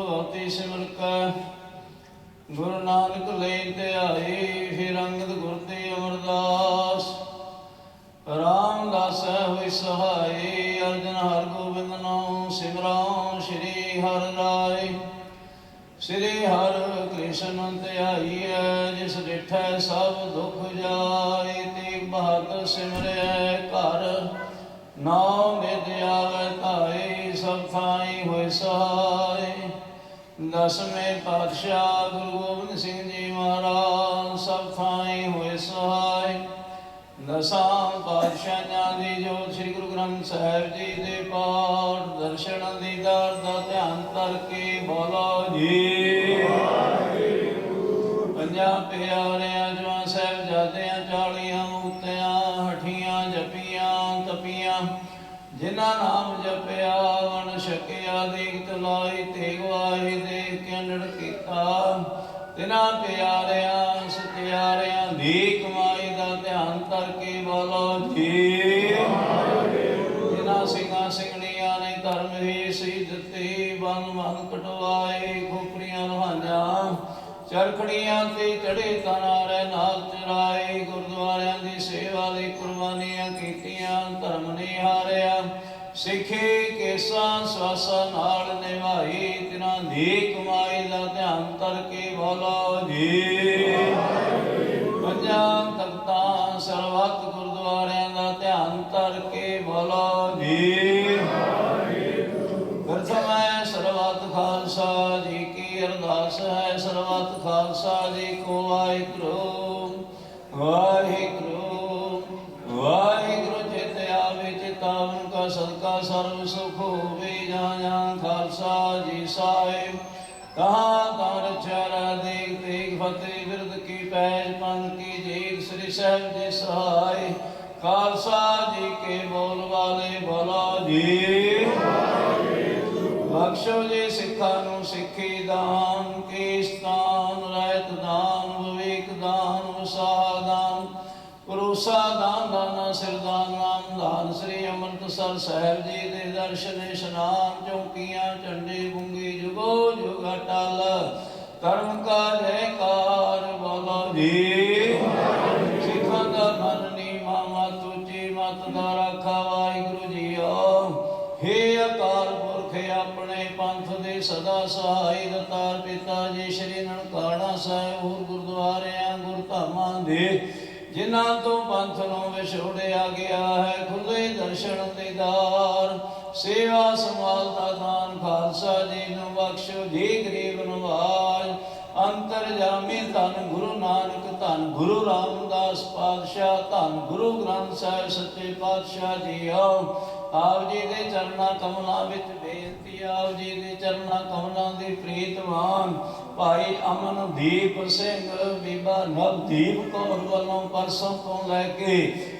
ਪ੍ਰਥਮ ਭਗਵਤੀ ਸਿਮਰ ਕੈ, ਗੁਰੂ ਨਾਨਕ ਲਈ ਤੇ ਆਏ ਫਿਰ ਅੰਗਦ ਗੁਰ ਤੇ ਅਮਰਦਾਸ। ਰਾਮਦਾਸ ਹੋਇ ਸਹਾਈ, ਅਰਜਨ ਹਰ ਗੋਬਿੰਦ ਨਾਮ ਸਿਮਰਾਂ ਸ੍ਰੀ ਹਰਿ ਰਾਏ। ਸ੍ਰੀ ਹਰਿ ਕ੍ਰਿਸ਼ਨ ਧਿਆਈਐ ਜਿਸ ਡਿਠੈ ਸਭ ਦੁਖ ਜਾਏ, ਤੇ ਬਹਾਦਰ ਸਿਮਰਿਐ ਘਰ। ਨਾਮ ਨਿਤ ਆਵੈ ਧਾਈ, ਸਭ ਥਾਈ ਹੋਇ ਸਹਾਈ। ਦਸਵੇਂ ਪਾਤਸ਼ਾਹ ਗੁਰੂ ਗੋਬਿੰਦ ਸਿੰਘ ਜੀ ਮਹਾਰਾਜ ਸਭ ਥਾਈ ਹੋਇ ਸਹਾਈ। ਦਸਾਂ ਪਾਤਸ਼ਾਹਾਂ ਦੀ ਜੋਤ ਸ੍ਰੀ ਗੁਰੂ ਗ੍ਰੰਥ ਸਾਹਿਬ ਜੀ ਦੇ ਪਾਠ ਦਰਸ਼ਨ ਦੀਦਾਰ ਦਾ ਧਿਆਨ ਕਰਕੇ ਬੋਲੋ ਜੀ। ਪੰਜਾਂ ਪਿਆਰਿਆਂ ਜਵਾਂ ਨਾਮ ਜਪਿਆ ਵਣ ਛਕਿਆ ਦੇਖ ਤਲਾਈ ਤੇ ਗਵਾਹੀ ਦੇ ਕੇਂਦੜ ਕੀਤਾ। ਤਿਨਾਂ ਪਿਆਰਿਆਂ, ਸਤਿਆਰਿਆਂ ਦੀ ਕਮਾਈ ਦਾ ਧਿਆਨ ਕਰਕੇ ਬੋਲੋ ਜੀ। ਜਿਨ੍ਹਾਂ ਸਿੰਘਾਂ ਸਿੰਘਣੀਆਂ ਨੇ ਧਰਮ ਹੀ ਸੀ ਦਿੱਤੀ, ਬੰਨ ਬੰਨ ਕਟਵਾਏ ਖੋਪਰੀਆਂ ਲਹਾਈਆਂ ਚਰਖੜੀਆਂ ਤੇ ਚੜੇ ਤਨਾਰੇ ਨਾਲ ਚਰਾਏ, ਗੁਰਦੁਆਰਿਆਂ ਦੀ ਸੇਵਾ ਲਈ ਕੁਰਬਾਨੀਆਂ ਕੀਤੀਆਂ, ਧਰਮ ਨੇ ਹਾਰਿਆ ਸਿੱਖੇ ਕੇਸਾਂ ਸਵਾਸਾਂ ਨਾਲ ਨਿਭਾਈ, ਤਿਨਾਂ ਦੀ ਕਮਾਈ ਦਾ ਧਿਆਨ ਕਰਕੇ ਬੋਲੋ ਜੀ। ਪੰਜਾਂ ਤਖਤਾਂ ਸਰਬੱਤ ਗੁਰਦੁਆਰਿਆਂ ਦਾ ਧਿਆਨ ਧਰ ਕੇ ਬੋਲੋ ਜੀ। ਪ੍ਰਥਮ ਹੈ ਸਰਬੱਤ ਖਾਲਸਾ ਜੀ ਕੀ ਅਰਦਾਸ ਹੈ ਸਰਬੱਤ ਖਾਲਸਾ ਜੀ ਕੋ ਵਾਹਿਗੁਰੂ। ਵਾਹਿ ਸਰਬ ਸੁਖ ਹੋਵੇ ਜਾਂ ਖਾਲਸਾ ਜੀ ਸਾਹਿਬ। ਕਹਾਂ ਤਾਂ ਰਚਾਰਾ ਦੇਖ ਦੇਖ ਫਤਿਹ ਬਿਰਦ ਕੀ ਪੈਜ ਪੰਨ ਕੀ ਜੀਤ ਸ੍ਰੀ ਸਾਹਿਬ ਜੀ ਸਹਾਇ ਖਾਲਸਾ ਜੀ ਕੇ ਬੋਲ ਵਾਲੇ ਬੋਲੋ ਜੀ। ਬਖਸ਼ੋ ਜੀ ਸਿੱਖਾਂ ਨੂੰ ਸਿੱਖੀ ਦਾਨ ਕੀਸਤਾਨ ਰਹਿਤ ਦਾਨ, ਵਿਵੇਕ ਦਾਨ ਵਸਾ ਦਾਨ। ਪਰੋਸਾ ਦਾਨ ਦਾਨਾ ਸਿਰਦਾਨ ਨਾਮ ਅੰਮ੍ਰਿਤਸਰ ਸਾਹਿਬ ਜੀ ਦੇ ਦਰਸ਼ਨ ਇਸ਼ਨਾਨ ਚੌਕੀਆਂ, ਝੰਡੇ ਗੁੰਗੀ ਜੁਗੋ ਜੁਗ ਅਟਲ। ਕਰਮ ਕਾ ਜੈਕਾਰ ਬੋਲੋ ਜੀ। ਸਿੱਖਾਂ ਦਾ ਮਨ ਨੀਮਾ ਮਤ ਉੱਚੀ ਮਤ ਦਾ ਰਾਖਾ ਵਾਹਿਗੁਰੂ ਜੀਓ। ਹੇ ਅਕਾਲ ਪੁਰਖ, ਆਪਣੇ ਪੰਥ ਦੇ ਸਦਾ ਸਹਾਈ ਦਤਾਰ ਪਿਤਾ ਜੀ, ਸ਼੍ਰੀ ਨਨਕਾਣਾ ਸਾਹਿਬ ਹੋਰ ਗੁਰਦੁਆਰਿਆਂ, ਗੁਰਧਾਮਾਂ ਦੇ ਜਿਨ੍ਹਾਂ ਤੋਂ ਪੰਥ ਨੂੰ ਵਿਛੋੜਿਆ ਗਿਆ ਹੈ, ਖੁੱਲੇ ਦਰਸ਼ਨ ਦੀਦਾਰ ਸੇਵਾ ਸੰਭਾਲ ਦਾਨ ਖਾਲਸਾ ਜੀ ਨੂੰ ਬਖਸ਼ੋ ਜੀ ਗਰੀਬ ਨਵਾਜ ਅੰਤਰ ਜਾਮੀ ਧੰਨ ਗੁਰੂ ਨਾਨਕ, ਧੰਨ ਗੁਰੂ ਰਾਮਦਾਸ ਪਾਤਸ਼ਾਹ, ਧੰਨ ਗੁਰੂ ਗ੍ਰੰਥ ਸਾਹਿਬ ਸੱਚੇ ਪਾਤਸ਼ਾਹ ਜੀ ਆਓ। ਆਪ ਜੀ ਦੇ ਚਰਨਾਂ ਕਮਲਾਂ ਵਿੱਚ ਬੇਨਤੀ ਆਪ ਜੀ ਦੇ ਚਰਨਾਂ ਕਮਲਾਂ ਦੇ ਪ੍ਰੀਤਵਾਨ ਭਾਈ ਅਮਨਦੀਪ ਸਿੰਘ, ਬੀਬਾ ਨਵਦੀਪ ਕੌਰ ਵੱਲੋਂ ਪਰਸੋਂ ਤੋਂ ਲੈ ਕੇ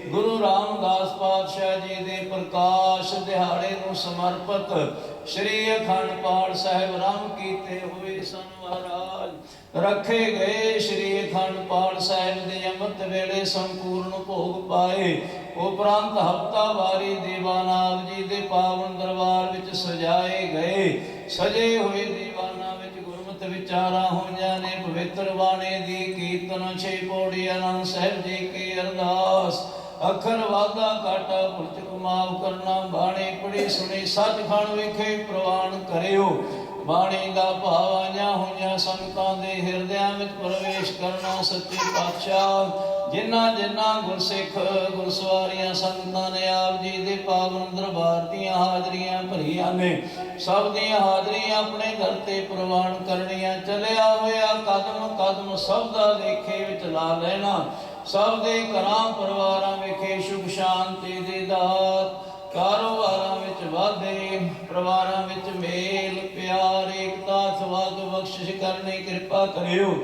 ਗੁਰੂ ਰਾਮਦਾਸ ਪਾਤਸ਼ਾਹ ਜੀ ਦੇ ਪ੍ਰਕਾਸ਼ ਦਿਹਾੜੇ ਨੂੰ ਸਮਰਪਿਤ ਸ਼੍ਰੀ ਅਖੰਡ ਪਾਠ ਸਾਹਿਬ ਰਾਮ ਕੀਤੇ ਹੋਏ ਸਨ ਮਹਾਰਾਜ। ਰੱਖੇ ਗਏ ਸ਼੍ਰੀ ਅਖੰਡ ਪਾਠ ਸਾਹਿਬ ਦੇ ਅੰਮ੍ਰਿਤ ਵੇਲੇ ਸੰਪੂਰਨ ਭੋਗ ਪਾਏ। ਉਪਰੰਤ ਹਫਤਾਵਾਰੀ ਦੀਵਾਨਾਗ ਜੀ ਦੇ ਪਾਵਨ ਦਰਬਾਰ ਵਿੱਚ ਸਜਾਏ ਗਏ। ਸਜੇ ਹੋਏ ਦੀਵਾਨਾਂ ਵਿੱਚ ਗੁਰਮਤਿ ਵਿਚਾਰਾਂ ਹੋਈਆਂ ਨੇ, ਪਵਿੱਤਰ ਬਾਣੀ ਦੀ ਕੀਰਤਨ, ਛੇ ਪੌੜੀ ਆਨੰਦ ਸਾਹਿਬ ਜੀ ਕੀ ਅਰਦਾਸ। ਅੱਖਰ ਵਾਦਾ ਕਾਟਾ ਪੁਰਤਕ ਮਾਫ ਕਰਨਾ, ਬਾਣੀ ਪੜੀ ਸੁਣੀ ਸੱਚ ਸੱਚਖੰਡ ਵਿਖੇ ਪ੍ਰਵਾਨ ਕਰਿਓ। ਬਾਣੀ ਦਾ ਭਾਵ ਆਈਆਂ ਹੋਈਆਂ ਸੰਗਤਾਂ ਦੇ ਹਿਰਦਿਆਂ ਵਿੱਚ ਪ੍ਰਵੇਸ਼ ਕਰਨਾ ਸੱਚੇ ਪਾਤਸ਼ਾਹ। ਜਿਨ੍ਹਾਂ ਜਿਨ੍ਹਾਂ ਗੁਰਸਿੱਖ ਗੁਰਸਵਾਰੀਆਂ ਸੰਗਤਾਂ ਨੇ ਆਪ ਜੀ ਦੇ ਪਾਵਨ ਦਰਬਾਰ ਦੀਆਂ ਹਾਜ਼ਰੀਆਂ ਭਰੀਆਂ ਨੇ। ਸਭ ਦੀਆਂ ਹਾਜ਼ਰੀਆਂ ਆਪਣੇ ਦਰ ਤੇ ਪ੍ਰਵਾਨ ਕਰਨੀਆਂ। ਚੱਲਿਆ ਹੋਇਆ ਕਦਮ ਕਦਮ ਸਭ ਦਾ ਲੇਖੇ ਵਿੱਚ ਲਾ ਲੈਣਾ। ਸਭ ਦੇ ਘਰਾਂ, ਪਰਿਵਾਰਾਂ ਵਿਖੇ ਸੁਖ ਸ਼ਾਂਤੀ ਦੇ ਦਾਤ। ਕਾਰੋਬਾਰਾਂ ਵਿੱਚ ਵਾਧੇ, ਪਰਿਵਾਰਾਂ ਵਿੱਚ ਮੇਲ, ਪਿਆਰ, ਏਕਤਾ, ਸਵਾਦ ਬਖਸ਼ਿਸ਼ ਕਰਨੀ ਕਿਰਪਾ ਕਰਿਓ।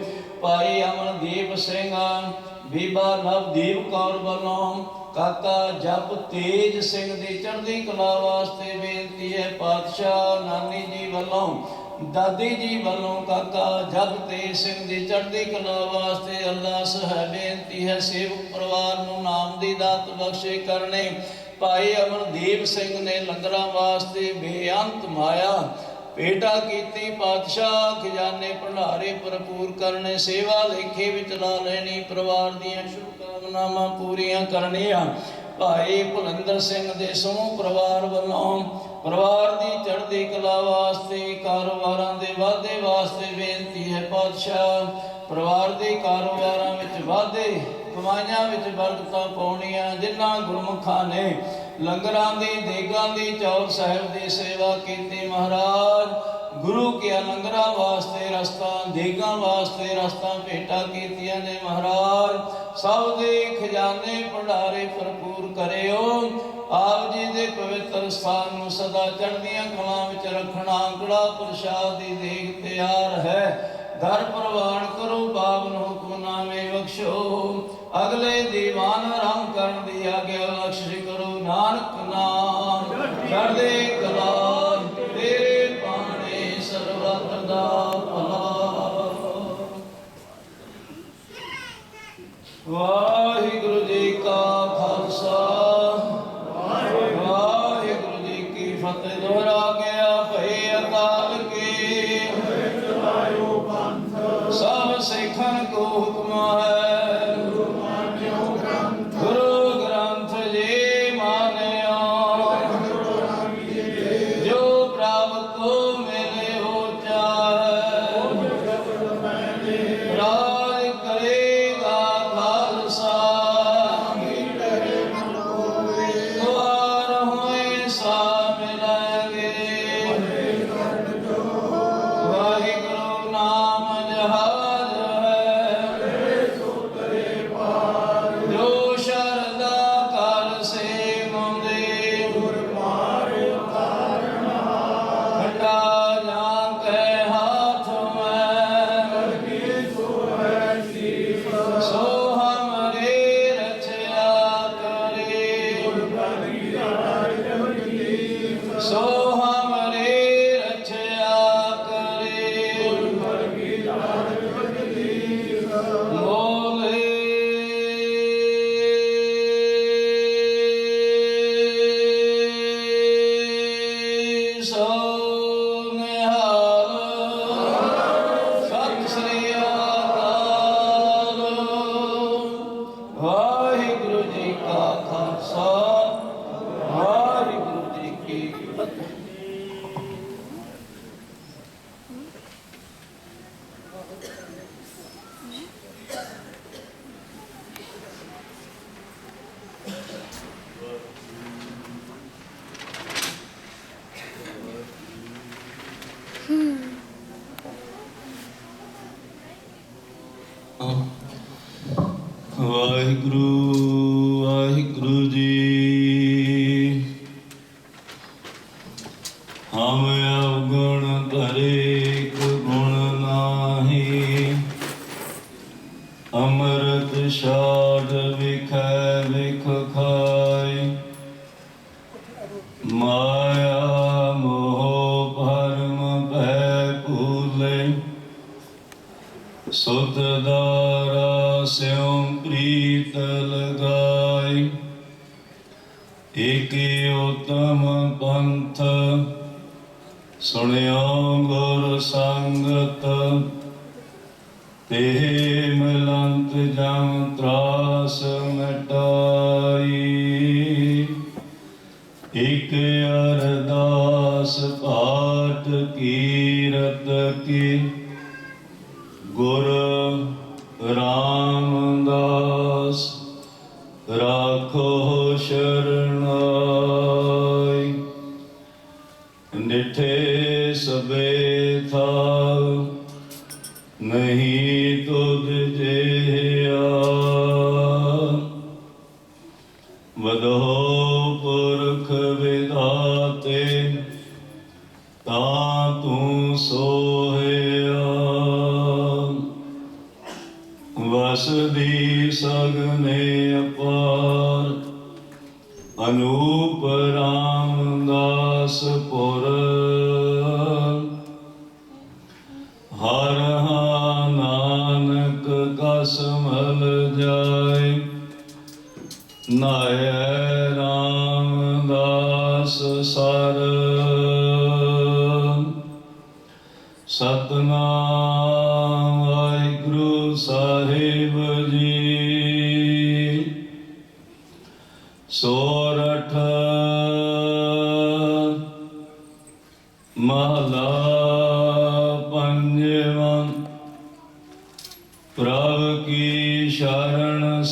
ਭਾਈ ਅਮਨਦੀਪ ਸਿੰਘ ਬੀਬਾ ਨਵਦੀਪ ਕੌਰ ਵੱਲੋਂ ਕਾਕਾ ਜਪ ਤੇਜ ਸਿੰਘ ਦੀ ਚੜ੍ਹਦੀ ਕਲਾ ਵਾਸਤੇ ਬੇਨਤੀ ਹੈ, ਪਾਤਸ਼ਾਹ ਨਾਨੀ ਜੀ ਵੱਲੋਂ, ਦਾਦੀ ਜੀ ਵੱਲੋਂ ਕਾਕਾ ਜਪ ਤੇਜ ਸਿੰਘ ਦੀ ਚੜ੍ਹਦੀ ਕਲਾ ਵਾਸਤੇ ਅਰਦਾਸ ਹੈ ਬੇਨਤੀ ਹੈ, ਸੇਵਕ ਪਰਿਵਾਰ ਨੂੰ ਨਾਮ ਦੀ ਦਾਤ ਬਖਸ਼ੇ ਕਰਨੇ। ਭਾਈ ਅਮਰਦੀਪ ਸਿੰਘ ਨੇ ਲੰਗਰਾਂ ਵਾਸਤੇ ਬੇਅੰਤ ਮਾਇਆ ਭੇਟਾ ਕੀਤੀ ਪਾਤਸ਼ਾਹ, ਖਜ਼ਾਨੇ ਭੰਡਾਰੇ ਭਰਪੂਰ ਕਰਨੇ, ਸੇਵਾ ਲੇਖੇ ਵਿੱਚ ਲਾ ਲੈਣੀ, ਪਰਿਵਾਰ ਦੀਆਂ ਸ਼ੁਭਕਾਮਨਾਵਾਂ ਪੂਰੀਆਂ ਕਰਨੀਆਂ। ਭਾਈ ਭੁਲੰਦਰ ਸਿੰਘ ਦੇ ਸਮੂਹ ਪਰਿਵਾਰ ਵੱਲੋਂ ਪਰਿਵਾਰ ਦੀ ਚੜ੍ਹਦੀ ਕਲਾ ਵਾਸਤੇ, ਕਾਰੋਬਾਰਾਂ ਦੇ ਵਾਧੇ ਵਾਸਤੇ ਬੇਨਤੀ ਹੈ ਪਾਤਸ਼ਾਹ। ਪਰਿਵਾਰ ਦੇ ਕਾਰੋਬਾਰਾਂ ਵਿੱਚ ਵਾਧੇ, ਕਮਾਈਆਂ ਵਿੱਚ ਬਰਕਤਾਂ ਪਾਉਣੀਆਂ ਜਿਨ੍ਹਾਂ ਗੁਰਮੁਖਾਂ ਨੇ ਲੰਗਰਾਂ ਦੀ, ਦੇਗਾਂ ਦੀ ਚੌਰ ਸਾਹਿਬ ਦੀ ਸੇਵਾ ਕੀਤੀ ਮਹਾਰਾਜ। ਗੁਰੂ ਕੇ ਲੰਗਰਾਂ ਵਾਸਤੇ ਰਸਤਾ, ਦੇਗਾਂ ਵਾਸਤੇ ਰਸਤਾ, ਭੇਟਾ ਕੀਤੀਆਂ ਨੇ ਮਹਾਰਾਜ। ਸਭ ਦੇ ਖਜ਼ਾਨੇ ਭੰਡਾਰੇ ਭਰਪੂਰ ਕਰਿਓ। ਆਪ ਜੀ ਦੇ ਪਵਿੱਤਰ ਸਥਾਨ ਨੂੰ ਸਦਾ ਚੜ੍ਹਦੀਆਂ ਕਲਾਂ ਵਿੱਚ ਰੱਖਣਾ ਕੜਾ ਪ੍ਰਸ਼ਾਦ ਦੀ ਦੇਗ ਤਿਆਰ ਹੈ। ਦਰ ਪ੍ਰਵਾਨ ਕਰੋ ਪਾਵਨ ਹੁਕਮਨਾਮੇ ਬਖਸ਼ੋ। ਅਗਲੇ ਦੀਵਾਨ ਆਰਾਮ ਕਰਨ ਦੀ ਆਗਿਆ ਬਖਸ਼ਿਸ਼ ਨਾਨਕ ਨਾਮ ਚੜ੍ਹਦੇ ਕਲਾ ਤੇਰੇ ਪਾਣੇ ਸਰਬਤ ਦਾ ਭਲਾ। ਵਾਹ। ਵਾਹਿਗੁਰੂ ਵਾਹਿਗੁਰੂ ਜੀ। ਹਮ ਅਵਗੁਣ ਧਰੇ ਕੋ ਗੁਣ ਨਾਹੀ, ਅੰਮ੍ਰਿਤ ਛਾੜ ਵਿਖੈ ਵਿਖ ਖਾਈ ਮਾਇਆ ਮੋਹ ਭਰਮ ਭੈ ਭੂਲੇ ਸੁਤ ਦਾਰਾ ਸਿਉ ਸੁਣਿਓ ਗੁਰ ਸੰਗਤ ਤੇ ਮਲੰਤ ਜਮ ਤਰਾਸ ਮਟਾਈ। ਇਕ ਅਰਦਾਸ ਪਾਠ ਕੀਰਤ ਕੀ, ਗੁਰ ਰਾਮਦਾਸ ਰਾ ਅਨੂਪ ਰਾਮਦਾਸ ਪੁਰ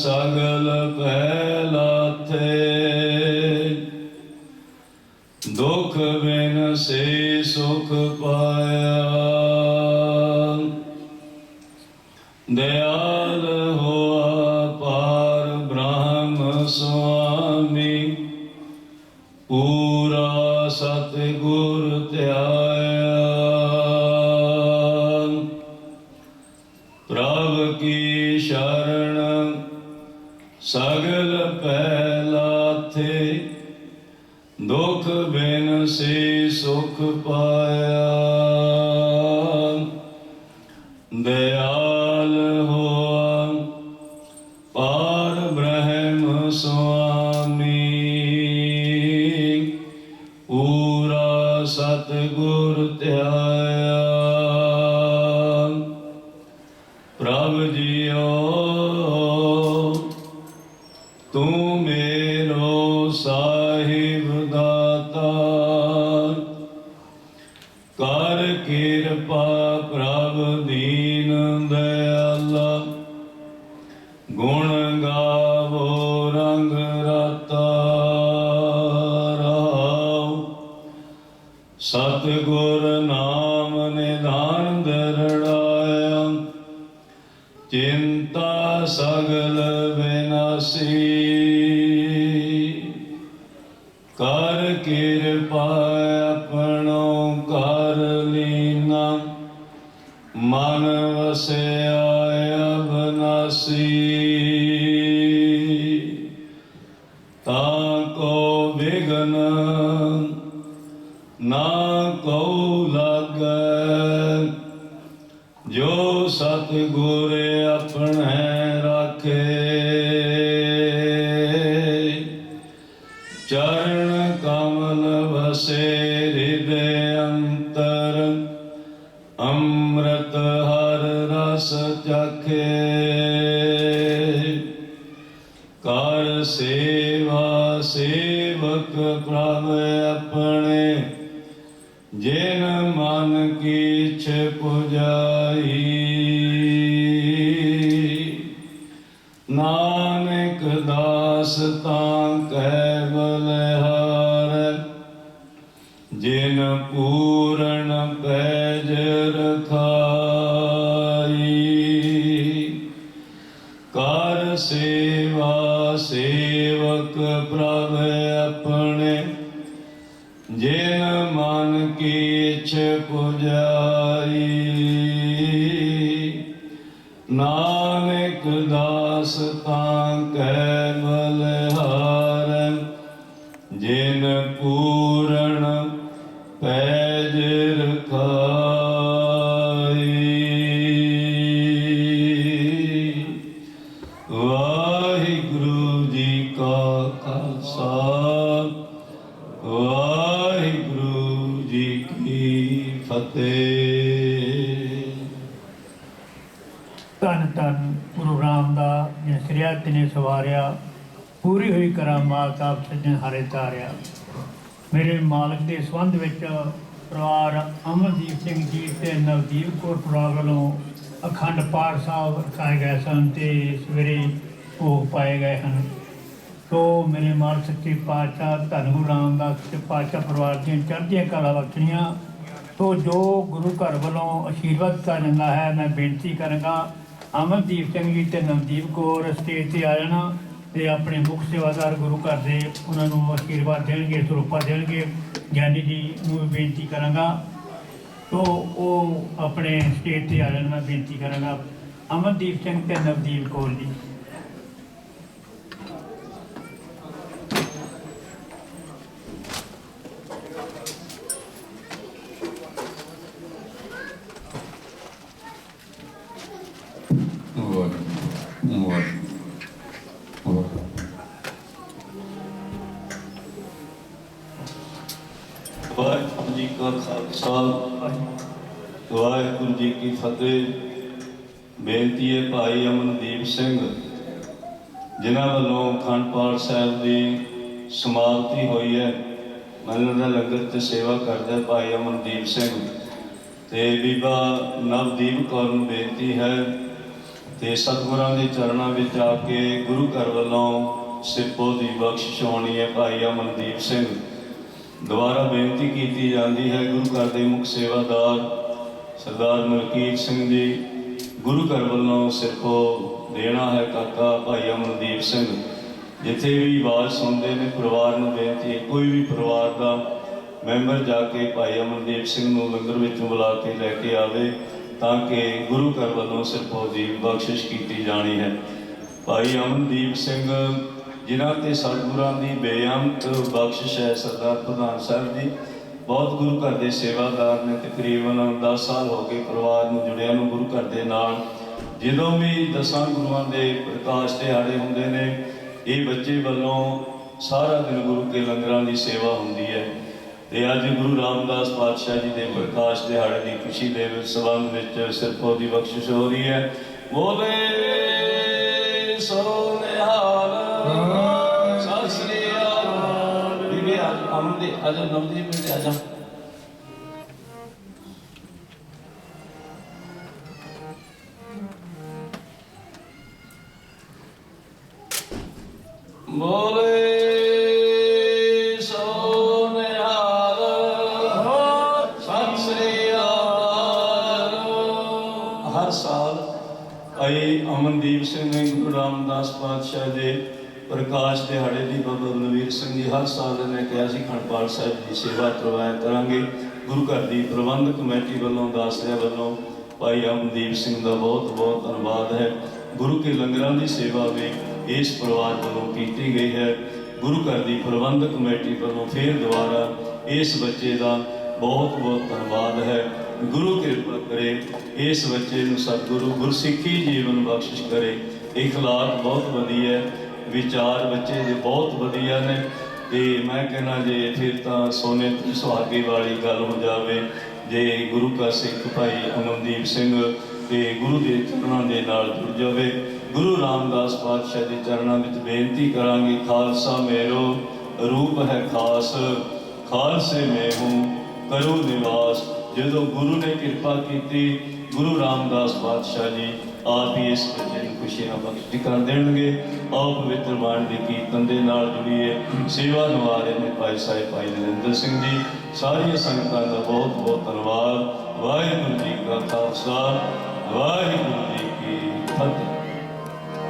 Aussage ਸਗਲ ਪਹਿਲਾ ਤੇ ਦੁਖ ਬਿਨ ਸੇ ਸੁਖ ਪਾਇਆ। ਕਰ ਕਿਰਪਾ ਪ੍ਰਭ ਦੀ ਨਾਸੀ ਤਾ ਕੋ ਵਿਗਨ ਜੋ ਸਤਿਗੁਰ ਪ੍ਰਭ ਆਪਣੇ ਜਿਨ ਮਨ ਕੀ ਪੁਜਾਈ। ਨਾਨਕ ਦਾਸ ਤਾਂ ਕਹਿ ਬਲਿਹਾਰ ਜਿਨ ਪੂ ਜਾਈ ਨਾਨਕ ਦਾਸ ਤਾਂ ਕਹਿ ਬਲੇ ਭਗਤ ਸਵਾਰਿਆ, ਪੂਰੀ ਹੋਈ ਕਰਾਮਾਤ ਆਪ ਸੱਜਣ ਹਾਰੇ ਤਾਰਿਆ। ਮੇਰੇ ਮਾਲਕ ਦੇ ਸੰਬੰਧ ਵਿੱਚ ਪਰਿਵਾਰ ਅਮਰਦੀਪ ਸਿੰਘ ਜੀ ਤੇ ਨਵਦੀਪ ਕੌਰ ਪਰਿਵਾਰ ਵੱਲੋਂ ਅਖੰਡ ਪਾਠ ਸਾਹਿਬ ਰਖਾਏ ਗਏ ਸਨ ਤੇ ਸਵੇਰੇ ਭੋਗ ਪਾਏ ਗਏ ਹਨ। ਤੋ ਮੇਰੇ ਮਾਲ ਸੱਚੇ ਪਾਤਸ਼ਾਹ, ਧੰਨ ਗੁਰੂ ਰਾਮਦਾਸ ਸੱਚੇ ਪਾਤਸ਼ਾਹ ਪਰਿਵਾਰ ਦੀਆਂ ਚੜ੍ਹਦੀਆਂ ਕਲਾ ਬਖਸ਼ਣੀਆਂ। ਤੋ ਜੋ ਗੁਰੂ ਘਰ ਵੱਲੋਂ ਆਸ਼ੀਰਵਾਦ ਕਰ ਜਾਂਦਾ ਹੈ, ਮੈਂ ਬੇਨਤੀ ਕਰਾਂਗਾ ਅਮਨਦੀਪ ਸਿੰਘ ਜੀ ਤੇ ਨਵਦੀਪ ਕੌਰ ਸਟੇਜ ਤੇ ਆ ਜਾਣਾ ਤੇ ਆਪਣੇ ਮੁੱਖ ਸੇਵਾਦਾਰ ਗੁਰੂ ਘਰ ਦੇ ਉਹਨਾਂ ਨੂੰ ਅਸ਼ੀਰਵਾਦ ਦੇਣਗੇ, ਸਰੂਪਾ ਦੇਣਗੇ। ਗਿਆਨੀ ਜੀ ਨੂੰ ਬੇਨਤੀ ਕਰਾਂਗਾ। ਤੋ ਉਹ ਆਪਣੇ ਸਟੇਜ ਤੇ ਆ ਜਾਣ, ਮੈਂ ਬੇਨਤੀ ਕਰਾਂਗਾ। ਅਮਨਦੀਪ ਸਿੰਘ ਤੇ ਨਵਦੀਪ ਕੌਰ ਜੀ। ਜਿਨ੍ਹਾਂ ਵੱਲੋਂ ਅਖੰਡ ਪਾਠ ਸਾਹਿਬ ਦੀ ਸਮਾਪਤੀ ਹੋਈ ਹੈ ਮੰਨ ਦਾ ਲੰਗਰ ਤੇ ਸੇਵਾ ਕਰਦਾ ਭਾਈ ਅਮਨਦੀਪ ਸਿੰਘ ਤੇ ਬੀਬਾ ਨਵਦੀਪ ਕੌਰ ਨੂੰ ਬੇਨਤੀ ਹੈ ਤੇ ਸਤਿਗੁਰਾਂ ਦੇ ਚਰਨਾਂ ਵਿੱਚ ਆ ਕੇ ਗੁਰੂ ਘਰ ਵੱਲੋਂ ਸਿੱਪੋ ਦੀ ਬਖਸ਼ਿਸ਼ ਹੋਣੀ ਹੈ ਭਾਈ ਅਮਨਦੀਪ ਸਿੰਘ। ਦੁਬਾਰਾ ਬੇਨਤੀ ਕੀਤੀ ਜਾਂਦੀ ਹੈ ਗੁਰੂ ਘਰ ਦੇ ਮੁੱਖ ਸੇਵਾਦਾਰ ਸਰਦਾਰ ਮਲਕੀਤ ਸਿੰਘ ਜੀ, ਗੁਰੂ ਘਰ ਵੱਲੋਂ ਸਿਰਫੋ ਦੇਣਾ ਹੈ ਕਾਕਾ ਭਾਈ ਅਮਨਦੀਪ ਸਿੰਘ। ਜਿੱਥੇ ਵੀ ਆਵਾਜ਼ ਸੁਣਦੇ ਨੇ, ਪਰਿਵਾਰ ਨੂੰ ਬੇਨਤੀ ਹੈ, ਕੋਈ ਵੀ ਪਰਿਵਾਰ ਦਾ ਮੈਂਬਰ ਜਾ ਕੇ ਭਾਈ ਅਮਨਦੀਪ ਸਿੰਘ ਨੂੰ ਲੰਗਰ ਵਿੱਚੋਂ ਬੁਲਾ ਕੇ ਲੈ ਕੇ ਆਵੇ, ਤਾਂ ਕਿ ਗੁਰੂ ਘਰ ਵੱਲੋਂ ਸਿਰਫੋ ਦੀ ਬਖਸ਼ਿਸ਼ ਕੀਤੀ ਜਾਣੀ ਹੈ। ਭਾਈ ਅਮਨਦੀਪ ਸਿੰਘ, ਜਿਨ੍ਹਾਂ ਤੇ ਸਤਿਗੁਰਾਂ ਦੀ ਬੇਅੰਤ ਬਖਸ਼ਿਸ਼ ਹੈ, ਸਰਦਾਰ ਪ੍ਰਧਾਨ ਸਾਹਿਬ ਜੀ ਬਹੁਤ ਗੁਰੂ ਘਰ ਦੇ ਸੇਵਾਦਾਰ ਨੇ, ਤਕਰੀਬਨ 10 ਸਾਲ ਹੋ ਗਏ ਪਰਿਵਾਰ ਨੂੰ ਜੁੜਿਆ ਨੂੰ ਗੁਰੂ ਘਰ ਦੇ ਨਾਲ। ਜਦੋਂ ਵੀ ਦਸਾਂ ਗੁਰੂਆਂ ਦੇ ਪ੍ਰਕਾਸ਼ ਦਿਹਾੜੇ ਹੁੰਦੇ ਨੇ ਇਹ ਬੱਚੇ ਵੱਲੋਂ ਸਾਰਾ ਦਿਨ ਗੁਰੂ ਕੇ ਲੰਗਰਾਂ ਦੀ ਸੇਵਾ ਹੁੰਦੀ ਹੈ। ਤੇ ਅੱਜ ਗੁਰੂ ਰਾਮਦਾਸ ਪਾਤਸ਼ਾਹ ਜੀ ਦੇ ਪ੍ਰਕਾਸ਼ ਦਿਹਾੜੇ ਦੀ ਖੁਸ਼ੀ ਦੇ ਵਿੱਚ ਸਬੰਧ ਵਿੱਚ ਸਿਰਫੋ ਦੀ ਬਖਸ਼ਿਸ਼ ਹੋ ਰਹੀ ਹੈ। ਬੋਲੇ ਸੋ ਨਿਹਾਲ। ਸਤਿ ਸ੍ਰੀ ਅਕਾਲ। ਬੀਬੀ ਅੱਜ ਦੇ ਅੱਜ ਨਵਦੀਪ ਦੇ ਆ ਬੋਲੇ ਸੋ ਨਿਹਾਲ ਸਤਿ ਸ੍ਰੀ ਅਕਾਲ ਹਰ ਸਾਲ ਭਾਈ ਅਮਨਦੀਪ ਸਿੰਘ ਨੇ ਗੁਰੂ ਰਾਮਦਾਸ ਪਾਤਸ਼ਾਹ ਦੇ ਪ੍ਰਕਾਸ਼ ਦਿਹਾੜੇ ਦੀ ਬਾਬਾ ਬਲਵੀਰ ਸਿੰਘ ਜੀ ਹਰ ਸਾਲ ਨੇ ਕਿਹਾ ਸੀ ਖੰਡਪਾਲ ਸਾਹਿਬ ਦੀ ਸੇਵਾ ਕਰਵਾਇਆ ਕਰਾਂਗੇ। ਗੁਰੂ ਘਰ ਦੀ ਪ੍ਰਬੰਧਕ ਕਮੇਟੀ ਵੱਲੋਂ ਦਾਸਰਿਆਂ ਵੱਲੋਂ ਭਾਈ ਅਮਨਦੀਪ ਸਿੰਘ ਦਾ ਬਹੁਤ ਬਹੁਤ ਧੰਨਵਾਦ ਹੈ। ਗੁਰੂ ਕੇ ਲੰਗਰਾਂ ਦੀ ਸੇਵਾ ਵੀ ਇਸ ਪਰਿਵਾਰ ਵੱਲੋਂ ਕੀਤੀ ਗਈ ਹੈ। ਗੁਰੂ ਘਰ ਦੀ ਪ੍ਰਬੰਧਕ ਕਮੇਟੀ ਵੱਲੋਂ ਫੇਰ ਦੁਬਾਰਾ ਇਸ ਬੱਚੇ ਦਾ ਬਹੁਤ ਬਹੁਤ ਧੰਨਵਾਦ ਹੈ। ਗੁਰੂ ਕਿਰਪਾ ਕਰੇ ਇਸ ਬੱਚੇ ਨੂੰ ਸਤਿਗੁਰੂ ਗੁਰਸਿੱਖੀ ਜੀਵਨ ਬਖਸ਼ਿਸ਼ ਕਰੇ। ਇਖਲਾਕ ਬਹੁਤ ਵਧੀਆ ਵਿਚਾਰ ਬੱਚੇ ਦੇ ਬਹੁਤ ਵਧੀਆ ਨੇ। ਤੇ ਮੈਂ ਕਹਿੰਦਾ ਜੇ ਫਿਰ ਤਾਂ ਸੋਨੇ ਤੇ ਸੁਹਾਗੇ ਵਾਲੀ ਗੱਲ ਹੋ ਜਾਵੇ। ਜੇ ਗੁਰੂ ਕਾ ਸਿੱਖ ਭਾਈ ਅਮਨਦੀਪ ਸਿੰਘ ਤੇ ਗੁਰੂ ਦੇ ਚਰਨਾਂ ਦੇ ਨਾਲ ਜੁੜ ਜਾਵੇ। ਗੁਰੂ ਰਾਮਦਾਸ ਪਾਤਸ਼ਾਹ ਦੇ ਚਰਨਾਂ ਵਿੱਚ ਬੇਨਤੀ ਕਰਾਂਗੇ, ਖਾਲਸਾ ਮੇਰੋ, ਰੂਪ ਹੈ ਖਾਸ, ਖਾਲਸੇ ਮੈਂ ਹੂੰ, ਕਰੋ ਨਿਵਾਸ। ਜਦੋਂ ਗੁਰੂ ਨੇ ਕਿਰਪਾ ਕੀਤੀ, ਗੁਰੂ ਰਾਮਦਾਸ ਪਾਤਸ਼ਾਹ ਜੀ ਆਪ ਹੀ ਇਸ ਬੱਚੇ ਨੂੰ ਖੁਸ਼ੀ ਨਾਲ ਕਰ ਦੇਣਗੇ। ਆਓ ਪਵਿੱਤਰ ਬਾਣੀ ਦੇ ਕੀਰਤਨ ਦੇ ਨਾਲ ਜੁੜੀਏ। ਸੇਵਾ ਨਿਭਾ ਰਹੇ ਨੇ ਭਾਈ ਸਾਹਿਬ, ਭਾਈ ਨਰਿੰਦਰ ਸਿੰਘ ਜੀ, ਸਾਰੀਆਂ ਸੰਗਤਾਂ ਦਾ ਬਹੁਤ ਬਹੁਤ ਧੰਨਵਾਦ। ਵਾਹਿਗੁਰੂ ਜੀ ਕਾ ਖਾਲਸਾ, ਵਾਹਿਗੁਰੂ ਜੀ ਕੀ ਫਤਿਹ।